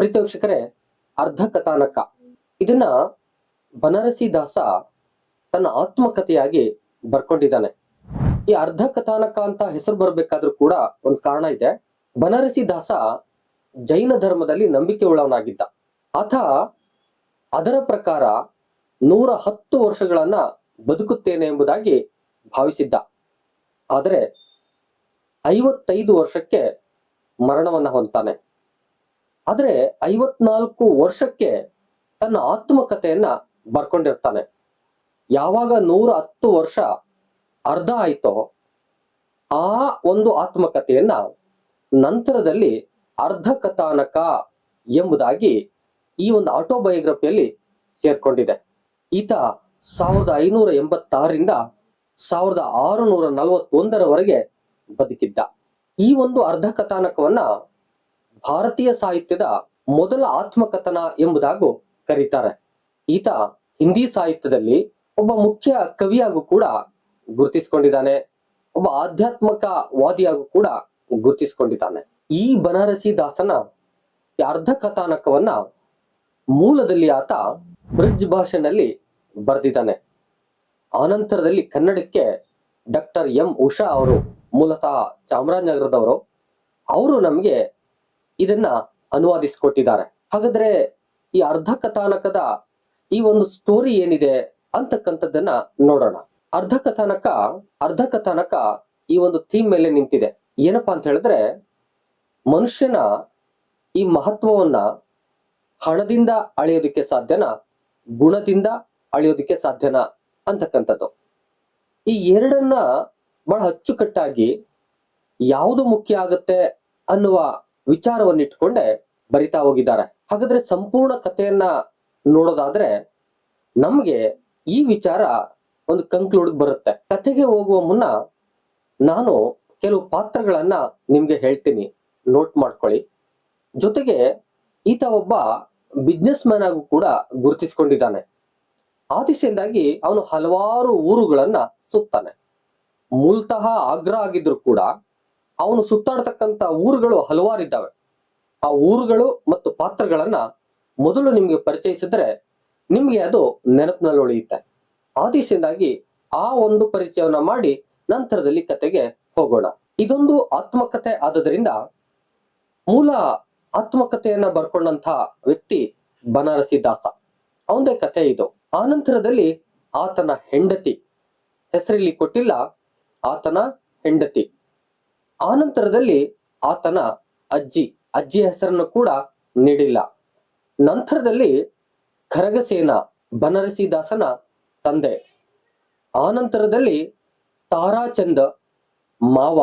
ಪ್ರೀತಿ ವೀಕ್ಷಕರೇ ಅರ್ಧ ಕಥಾನಕ. ಇದನ್ನ ಬನರಸಿ ದಾಸ ತನ್ನ ಆತ್ಮಕಥೆಯಾಗಿ ಬರ್ಕೊಂಡಿದ್ದಾನೆ. ಈ ಅರ್ಧ ಕಥಾನಕ ಅಂತ ಹೆಸರು ಬರಬೇಕಾದ್ರೂ ಕೂಡ ಒಂದು ಕಾರಣ ಇದೆ. ಬನರಸಿ ದಾಸ ಜೈನ ಧರ್ಮದಲ್ಲಿ ನಂಬಿಕೆ ಉಳ್ಳವನಾಗಿದ್ದ. ಆತ ಅದರ ಪ್ರಕಾರ ನೂರ ಹತ್ತು ವರ್ಷಗಳನ್ನ ಬದುಕುತ್ತೇನೆ ಎಂಬುದಾಗಿ ಭಾವಿಸಿದ್ದ. ಆದರೆ ಐವತ್ತೈದು ವರ್ಷಕ್ಕೆ ಮರಣವನ್ನ ಹೊಂದ್ತಾನೆ. ಆದರೆ ಐವತ್ನಾಲ್ಕು ವರ್ಷಕ್ಕೆ ತನ್ನ ಆತ್ಮಕಥೆಯನ್ನ ಬರ್ಕೊಂಡಿರ್ತಾನೆ. ಯಾವಾಗ ನೂರ ಹತ್ತು ವರ್ಷ ಅರ್ಧ ಆಯ್ತೋ ಆ ಒಂದು ಆತ್ಮಕಥೆಯನ್ನ ನಂತರದಲ್ಲಿ ಅರ್ಧ ಕಥಾನಕ ಎಂಬುದಾಗಿ ಈ ಒಂದು ಆಟೋಬಯೋಗ್ರಫಿಯಲ್ಲಿ ಸೇರ್ಕೊಂಡಿದೆ. ಈತ ಸಾವಿರದ ಐನೂರ ಎಂಬತ್ತಾರರಿಂದ ಸಾವಿರದ ಆರುನೂರ ನಲವತ್ತೊಂದರವರೆಗೆ ಬದುಕಿದ್ದ. ಈ ಒಂದು ಅರ್ಧ ಕಥಾನಕವನ್ನ ಭಾರತೀಯ ಸಾಹಿತ್ಯದ ಮೊದಲ ಆತ್ಮಕಥನ ಎಂಬುದಾಗೂ ಕರೀತಾರೆ. ಈತ ಹಿಂದಿ ಸಾಹಿತ್ಯದಲ್ಲಿ ಒಬ್ಬ ಮುಖ್ಯ ಕವಿಯಾಗೂ ಕೂಡ ಗುರುತಿಸಿಕೊಂಡಿದ್ದಾನೆ. ಒಬ್ಬ ಆಧ್ಯಾತ್ಮಕ ವಾದಿಯಾಗೂ ಕೂಡ ಗುರುತಿಸಿಕೊಂಡಿದ್ದಾನೆ. ಈ ಬನಾರಸಿ ದಾಸನ ಅರ್ಧ ಕಥಾನಕವನ್ನ ಮೂಲದಲ್ಲಿ ಆತ ಬ್ರಿಡ್ಜ್ ಭಾಷೆನಲ್ಲಿ ಬರೆದಿದ್ದಾನೆ. ಆನಂತರದಲ್ಲಿ ಕನ್ನಡಕ್ಕೆ ಡಾಕ್ಟರ್ ಎಂ ಉಷಾ ಅವರು ಮೂಲತಃ ಚಾಮರಾಜನಗರದವರು. ಅವರು ನಮಗೆ ಇದನ್ನ ಅನುವಾದಿಸಿಕೊಟ್ಟಿದ್ದಾರೆ. ಹಾಗಾದ್ರೆ ಈ ಅರ್ಧ ಕಥಾನಕದ ಈ ಒಂದು ಸ್ಟೋರಿ ಏನಿದೆ ಅಂತಕ್ಕಂಥದ್ದನ್ನ ನೋಡೋಣ. ಅರ್ಧ ಕಥಾನಕ ಅರ್ಧ ಕಥಾನಕ ಈ ಒಂದು ಥೀಮ್ ಮೇಲೆ ನಿಂತಿದೆ. ಏನಪ್ಪಾ ಅಂತ ಹೇಳಿದ್ರೆ, ಮನುಷ್ಯನ ಈ ಮಹತ್ವವನ್ನ ಹಣದಿಂದ ಅಳೆಯೋದಕ್ಕೆ ಸಾಧ್ಯನಾ, ಗುಣದಿಂದ ಅಳೆಯೋದಕ್ಕೆ ಸಾಧ್ಯನಾ ಅಂತಕ್ಕಂಥದ್ದು. ಈ ಎರಡನ್ನ ಬಹಳ ಅಚ್ಚುಕಟ್ಟಾಗಿ ಯಾವುದು ಮುಖ್ಯ ಆಗುತ್ತೆ ಅನ್ನುವ ವಿಚಾರವನ್ನಿಟ್ಕೊಂಡೆ ಬರಿತಾ ಹೋಗಿದ್ದಾರೆ. ಹಾಗಾದ್ರೆ ಸಂಪೂರ್ಣ ಕಥೆಯನ್ನ ನೋಡೋದಾದ್ರೆ ನಮ್ಗೆ ಈ ವಿಚಾರ ಒಂದು ಕಂಕ್ಲೂಡ್ ಬರುತ್ತೆ. ಕಥೆಗೆ ಹೋಗುವ ಮುನ್ನ ನಾನು ಕೆಲವು ಪಾತ್ರಗಳನ್ನ ನಿಮ್ಗೆ ಹೇಳ್ತೀನಿ. ನೋಟ್ ಮಾಡ್ಕೊಳ್ಳಿ. ಜೊತೆಗೆ ಈತ ಒಬ್ಬ ಬಿಸ್ನೆಸ್ ಮ್ಯಾನ್ ಆಗು ಕೂಡ ಗುರುತಿಸಿಕೊಂಡಿದ್ದಾನೆ. ಆ ದಿಸೆಯಿಂದಾಗಿ ಅವನು ಹಲವಾರು ಊರುಗಳನ್ನ ಸುತ್ತಾನೆ. ಮೂಲತಃ ಆಗ್ರಾ ಆಗಿದ್ರು ಕೂಡ ಅವನು ಸುತ್ತಾಡ್ತಕ್ಕಂತ ಊರುಗಳು ಹಲವಾರು ಇದ್ದಾವೆ. ಆ ಊರುಗಳು ಮತ್ತು ಪಾತ್ರಗಳನ್ನ ಮೊದಲು ನಿಮ್ಗೆ ಪರಿಚಯಿಸಿದ್ರೆ ನಿಮ್ಗೆ ಅದು ನೆನಪಿನಲ್ಲಿ ಉಳಿಯುತ್ತೆ. ಆ ಆ ಒಂದು ಪರಿಚಯವನ್ನ ಮಾಡಿ ನಂತರದಲ್ಲಿ ಕತೆಗೆ ಹೋಗೋಣ. ಇದೊಂದು ಆತ್ಮಕತೆ ಆದ್ದರಿಂದ ಮೂಲ ಆತ್ಮಕತೆಯನ್ನ ಬರ್ಕೊಂಡಂತ ವ್ಯಕ್ತಿ ಬನಾರಸಿ ದಾಸ ಅವಂದೇ ಕಥೆ ಇದು. ಆ ನಂತರದಲ್ಲಿ ಆತನ ಹೆಂಡತಿ. ಹೆಸರಿಲ್ಲಿ ಕೊಟ್ಟಿಲ್ಲ. ಆತನ ಹೆಂಡತಿ. ಆನಂತರದಲ್ಲಿ ಆತನ ಅಜ್ಜಿ, ಅಜ್ಜಿಯ ಹೆಸರನ್ನು ಕೂಡ ನೀಡಿಲ್ಲ. ನಂತರದಲ್ಲಿ ಖರಗಸೇನ ಬನರಸಿದಾಸನ ತಂದೆ. ಆನಂತರದಲ್ಲಿ ತಾರಾಚಂದ ಮಾವ,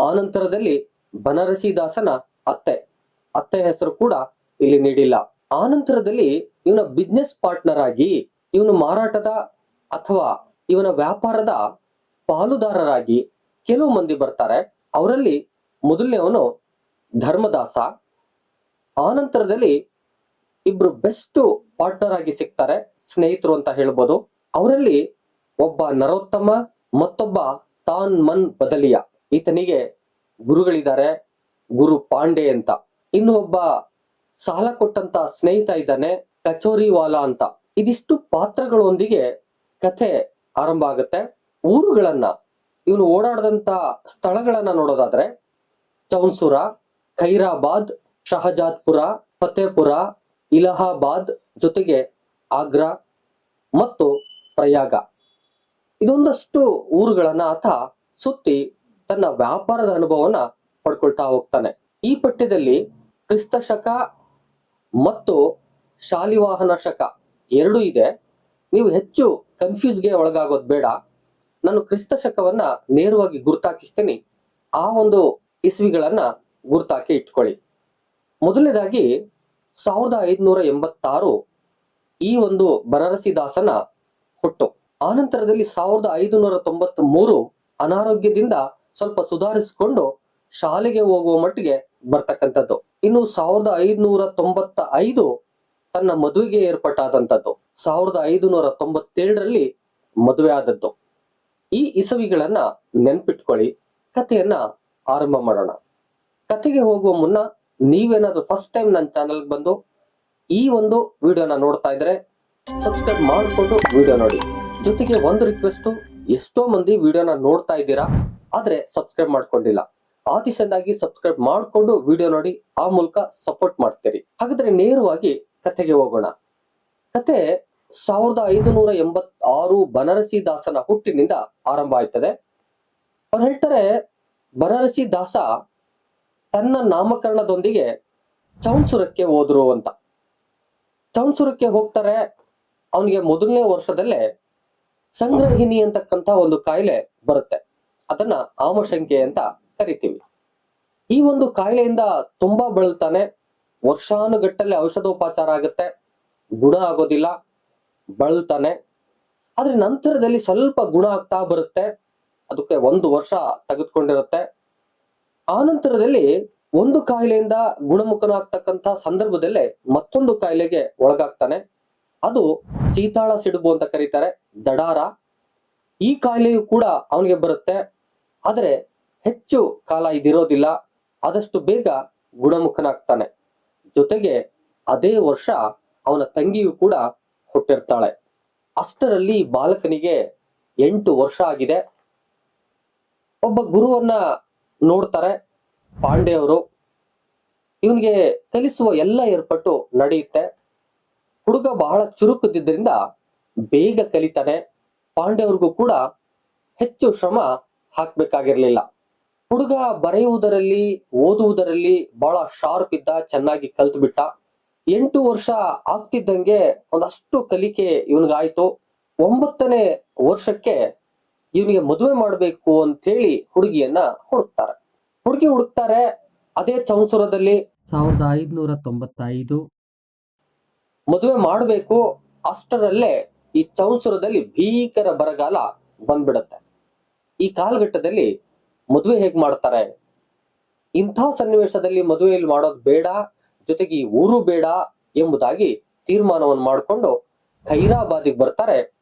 ಆನಂತರದಲ್ಲಿ ಬನರಸಿದಾಸನ ಅತ್ತೆ. ಅತ್ತೆ ಹೆಸರು ಕೂಡ ಇಲ್ಲಿ ನೀಡಿಲ್ಲ. ಆನಂತರದಲ್ಲಿ ಇವನ ಬಿಸ್ನೆಸ್ ಪಾರ್ಟ್ನರ್ ಆಗಿ, ಇವನು ಮಾರಾಟದ ಅಥವಾ ಇವನ ವ್ಯಾಪಾರದ ಪಾಲುದಾರರಾಗಿ ಕೆಲವು ಮಂದಿ ಬರ್ತಾರೆ. ಅವರಲ್ಲಿ ಮೊದಲನೇವನು ಧರ್ಮದಾಸ. ಆನಂತರದಲ್ಲಿ ಇಬ್ರು ಬೆಸ್ಟ್ ಪಾರ್ಟ್ನರ್ ಆಗಿ ಸಿಗ್ತಾರೆ, ಸ್ನೇಹಿತರು ಅಂತ ಹೇಳ್ಬೋದು. ಅವರಲ್ಲಿ ಒಬ್ಬ ನರೋತ್ತಮ, ಮತ್ತೊಬ್ಬ ತಾನ್ ಮನ್ ಬದಲಿಯ. ಈತನಿಗೆ ಗುರುಗಳಿದ್ದಾರೆ, ಗುರು ಪಾಂಡೆ ಅಂತ. ಇನ್ನು ಒಬ್ಬ ಸಾಲ ಕೊಟ್ಟಂತ ಸ್ನೇಹಿತ ಇದ್ದಾನೆ, ಕಚೋರಿವಾಲಾ ಅಂತ. ಇದಿಷ್ಟು ಪಾತ್ರಗಳೊಂದಿಗೆ ಕಥೆ ಆರಂಭ ಆಗುತ್ತೆ. ಊರುಗಳನ್ನ ಇವನು ಓಡಾಡದಂತ ಸ್ಥಳಗಳನ್ನ ನೋಡೋದಾದ್ರೆ ಚೌನ್ಸುರ, ಖೈರಾಬಾದ್, ಶಹಜಾದ್ಪುರ, ಫತೇಪುರ, ಇಲಹಾಬಾದ್ ಜೊತೆಗೆ ಆಗ್ರಾ ಮತ್ತು ಪ್ರಯಾಗ. ಇದೊಂದಷ್ಟು ಊರುಗಳನ್ನ ಆತ ಸುತ್ತಿ ತನ್ನ ವ್ಯಾಪಾರದ ಅನುಭವವನ್ನ ಪಡ್ಕೊಳ್ತಾ ಹೋಗ್ತಾನೆ. ಈ ಪಠ್ಯದಲ್ಲಿ ಕ್ರಿಸ್ತ ಶಕ ಮತ್ತು ಶಾಲಿವಾಹನ ಶಕ ಎರಡು ಇದೆ. ನೀವು ಹೆಚ್ಚು ಕನ್ಫ್ಯೂಸ್ಗೆ ಒಳಗಾಗೋದು ಬೇಡ. ನಾನು ಕ್ರಿಸ್ತ ಶಕವನ್ನ ನೇರವಾಗಿ ಗುರುತಾಕಿಸ್ತೇನೆ. ಆ ಒಂದು ಇಸ್ವಿಗಳನ್ನ ಗುರುತಾಕಿ ಇಟ್ಕೊಳ್ಳಿ. ಮೊದಲನೇದಾಗಿ ಸಾವಿರದ ಐದುನೂರ ಎಂಬತ್ತಾರು ಈ ಒಂದು ಬನರಸಿದಾಸನ ಹುಟ್ಟು. ಆನಂತರದಲ್ಲಿ ಸಾವಿರದ ಐದುನೂರ ತೊಂಬತ್ತ್ ಮೂರು ಅನಾರೋಗ್ಯದಿಂದ ಸ್ವಲ್ಪ ಸುಧಾರಿಸಿಕೊಂಡು ಶಾಲೆಗೆ ಹೋಗುವ ಮಟ್ಟಿಗೆ ಬರ್ತಕ್ಕಂಥದ್ದು. ಇನ್ನು ಸಾವಿರದ ಐದುನೂರ ತೊಂಬತ್ತ ಐದು ತನ್ನ ಮದುವೆಗೆ ಏರ್ಪಟ್ಟಾದಂಥದ್ದು. ಸಾವಿರದ ಐದುನೂರ ತೊಂಬತ್ತೇಳರಲ್ಲಿ ಮದುವೆ ಆದದ್ದು ಈ ಇಸವಿಗಳನ್ನ ನೆನ್ಪಿಟ್ಕೊಳ್ಳಿ. ಕಥೆಯನ್ನ ಆರಂಭ ಮಾಡೋಣ. ಕಥೆಗೆ ಹೋಗುವ ಮುನ್ನ ನೀವೇನಾದ್ರೂ ಫಸ್ಟ್ ಟೈಮ್ ನನ್ನ ಚಾನಲ್ ಬಂದು ಈ ಒಂದು ವಿಡಿಯೋನ ನೋಡ್ತಾ ಇದ್ರೆ ಸಬ್ಸ್ಕ್ರೈಬ್ ಮಾಡಿಕೊಂಡು ವಿಡಿಯೋ ನೋಡಿ. ಜೊತೆಗೆ ಒಂದು ರಿಕ್ವೆಸ್ಟ್ ಎಷ್ಟೋ ಮಂದಿ ವಿಡಿಯೋನ ನೋಡ್ತಾ ಇದ್ದೀರಾ, ಆದ್ರೆ ಸಬ್ಸ್ಕ್ರೈಬ್ ಮಾಡ್ಕೊಂಡಿಲ್ಲ. ಆ ದಿಸೆಯಿಂದಾಗಿ ಸಬ್ಸ್ಕ್ರೈಬ್ ಮಾಡಿಕೊಂಡು ವಿಡಿಯೋ ನೋಡಿ, ಆ ಮೂಲಕ ಸಪೋರ್ಟ್ ಮಾಡ್ತೀರಿ. ಹಾಗಾದ್ರೆ ನೇರವಾಗಿ ಕಥೆಗೆ ಹೋಗೋಣ. ಕತೆ ಸಾವಿರದ ಐದುನೂರ ಎಂಬತ್ತಾರು ಬನರಸಿ ದಾಸನ ಹುಟ್ಟಿನಿಂದ ಆರಂಭ ಆಯ್ತದೆ. ಅವ್ರು ಹೇಳ್ತಾರೆ ಬನರಸಿ ದಾಸ ತನ್ನ ನಾಮಕರಣದೊಂದಿಗೆ ಚೌನ್ಸುರಕ್ಕೆ ಹೋದ್ರು ಅಂತ. ಚೌನ್ಸುರಕ್ಕೆ ಹೋಗ್ತಾರೆ, ಅವನಿಗೆ ಮೊದಲನೇ ವರ್ಷದಲ್ಲೇ ಸಂಗ್ರಹಿಣಿ ಅಂತಕ್ಕಂತ ಒಂದು ಕಾಯಿಲೆ ಬರುತ್ತೆ. ಅದನ್ನ ಆಮಶಂಕೆ ಅಂತ ಕರಿತೀವಿ. ಈ ಒಂದು ಕಾಯಿಲೆಯಿಂದ ತುಂಬಾ ಬಳಲ್ತಾನೆ ವರ್ಷಾನುಗಟ್ಟಲೆ ಔಷಧೋಪಚಾರ ಆಗುತ್ತೆ, ಗುಣ ಆಗೋದಿಲ್ಲ. ಬಳಲ್ತಾನೆ ಆದ್ರೆ ನಂತರದಲ್ಲಿ ಸ್ವಲ್ಪ ಗುಣ ಆಗ್ತಾ ಬರುತ್ತೆ. ಅದಕ್ಕೆ ಒಂದು ವರ್ಷ ತೆಗೆದುಕೊಂಡಿರುತ್ತೆ. ಆ ನಂತರದಲ್ಲಿ ಒಂದು ಕಾಯಿಲೆಯಿಂದ ಗುಣಮುಖನಾಗ್ತಕ್ಕಂತ ಸಂದರ್ಭದಲ್ಲೇ ಮತ್ತೊಂದು ಕಾಯಿಲೆಗೆ ಒಳಗಾಗ್ತಾನೆ. ಅದು ಸೀತಾಳ ಸಿಡುಬು ಅಂತ ಕರೀತಾರೆ, ದಡಾರ. ಈ ಕಾಯಿಲೆಯು ಕೂಡ ಅವನಿಗೆ ಬರುತ್ತೆ. ಆದರೆ ಹೆಚ್ಚು ಕಾಲ ಇದಿರೋದಿಲ್ಲ. ಆದಷ್ಟು ಬೇಗ ಗುಣಮುಖನಾಗ್ತಾನೆ. ಜೊತೆಗೆ ಅದೇ ವರ್ಷ ಅವನ ತಂಗಿಯು ಕೂಡ ಹುಟ್ಟಿರ್ತಾಳೆ ಅಷ್ಟರಲ್ಲಿ ಬಾಲಕನಿಗೆ ಎಂಟು ವರ್ಷ ಆಗಿದೆ. ಒಬ್ಬ ಗುರುವನ್ನ ನೋಡ್ತಾರೆ ಪಾಂಡೆಯವರು ಇವನಿಗೆ ಕಲಿಸುವ ಎಲ್ಲ ಏರ್ಪಟ್ಟು ನಡೆಯುತ್ತೆ. ಹುಡುಗ ಬಹಳ ಚುರುಕುದಿದ್ದರಿಂದ ಬೇಗ ಕಲಿತಾನೆ. ಪಾಂಡೆಯವ್ರಿಗೂ ಕೂಡ ಹೆಚ್ಚು ಶ್ರಮ ಹಾಕ್ಬೇಕಾಗಿರ್ಲಿಲ್ಲ. ಹುಡುಗ ಬರೆಯುವುದರಲ್ಲಿ, ಓದುವುದರಲ್ಲಿ ಬಹಳ ಶಾರ್ಪ್ ಇದ್ದ, ಚೆನ್ನಾಗಿ ಕಲ್ತು ಬಿಟ್ಟ ಎಂಟು ವರ್ಷ ಆಗ್ತಿದ್ದಂಗೆ ಒಂದಷ್ಟು ಕಲಿಕೆ ಇವನಿಗಾಯ್ತು. ಒಂಬತ್ತನೇ ವರ್ಷಕ್ಕೆ ಇವನಿಗೆ ಮದುವೆ ಮಾಡಬೇಕು ಅಂತ ಹೇಳಿ ಹುಡುಗಿಯನ್ನ ಹುಡುಕ್ತಾರೆ. ಹುಡುಗಿ ಹುಡುಕ್ತಾರೆ ಅದೇ ಚೌನ್ಸುರದಲ್ಲಿ ಸಾವಿರದ ಐದುನೂರ ತೊಂಬತ್ತೈದು ಮದುವೆ ಮಾಡಬೇಕು ಅಷ್ಟರಲ್ಲೇ ಈ ಚೌಸರದಲ್ಲಿ ಭೀಕರ ಬರಗಾಲ ಬಂದ್ಬಿಡತ್ತೆ. ಈ ಕಾಲಘಟ್ಟದಲ್ಲಿ ಮದುವೆ ಹೇಗ್ ಮಾಡ್ತಾರೆ? ಇಂಥ ಸನ್ನಿವೇಶದಲ್ಲಿ ಮದುವೆಯಲ್ಲಿ ಮಾಡೋದು ಬೇಡ. ಜೊತೆಗೆ ಊರು ಬೇಡ ಎಂಬುದಾಗಿ ತೀರ್ಮಾನವನ್ನು ಮಾಡಿಕೊಂಡು ಖೈರಾಬಾದಿಗೆ ಬರ್ತಾರೆ.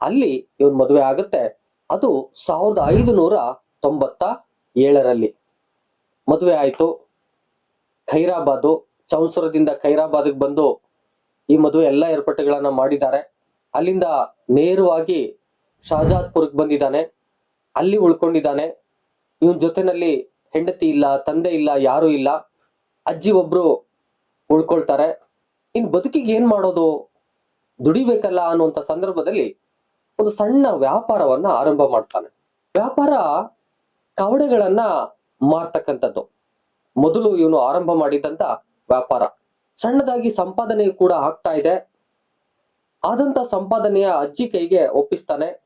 ಅಲ್ಲಿ ಇವನ್ ಮದುವೆ ಆಗುತ್ತೆ. ಅದು ಸಾವಿರದ ಐದುನೂರ ತೊಂಬತ್ತ ಏಳರಲ್ಲಿ. ಮದುವೆ ಆಯ್ತು. ಖೈರಾಬಾದು ಚೌಸರದಿಂದ ಖೈರಾಬಾದ್ಗೆ ಬಂದು ಈ ಮದುವೆ ಎಲ್ಲ ಏರ್ಪಾಟುಗಳನ್ನ ಮಾಡಿದ್ದಾರೆ. ಅಲ್ಲಿಂದ ನೇರವಾಗಿ ಶಹಜಾದ್ಪುರ್ಗೆ ಬಂದಿದ್ದಾನೆ. ಅಲ್ಲಿ ಉಳ್ಕೊಂಡಿದ್ದಾನೆ. ಇವನ್ ಜೊತೆನಲ್ಲಿ ಹೆಂಡತಿ ಇಲ್ಲ, ತಂದೆ ಇಲ್ಲ, ಯಾರು ಇಲ್ಲ. ಅಜ್ಜಿ ಒಬ್ರು ಉಳ್ಕೊಳ್ತಾರೆ. ಇನ್ ಬದುಕಿಗೆ ಏನ್ ಮಾಡೋದು? ದುಡಿಬೇಕಲ್ಲ ಅನ್ನುವಂತ ಸಂದರ್ಭದಲ್ಲಿ ಒಂದು ಸಣ್ಣ ವ್ಯಾಪಾರವನ್ನ ಆರಂಭ ಮಾಡ್ತಾನೆ. ವ್ಯಾಪಾರ ಕವಡೆಗಳನ್ನ ಮಾರ್ತಕ್ಕಂಥದ್ದು. ಮೊದಲು ಇವನು ಆರಂಭ ಮಾಡಿದಂತ ವ್ಯಾಪಾರ. ಸಣ್ಣದಾಗಿ ಸಂಪಾದನೆ ಕೂಡ ಆಗ್ತಾ ಇದೆ. ಆದಂತ ಸಂಪಾದನೆಯ ಅಜ್ಜಿ ಕೈಗೆ ಒಪ್ಪಿಸ್ತಾನೆ.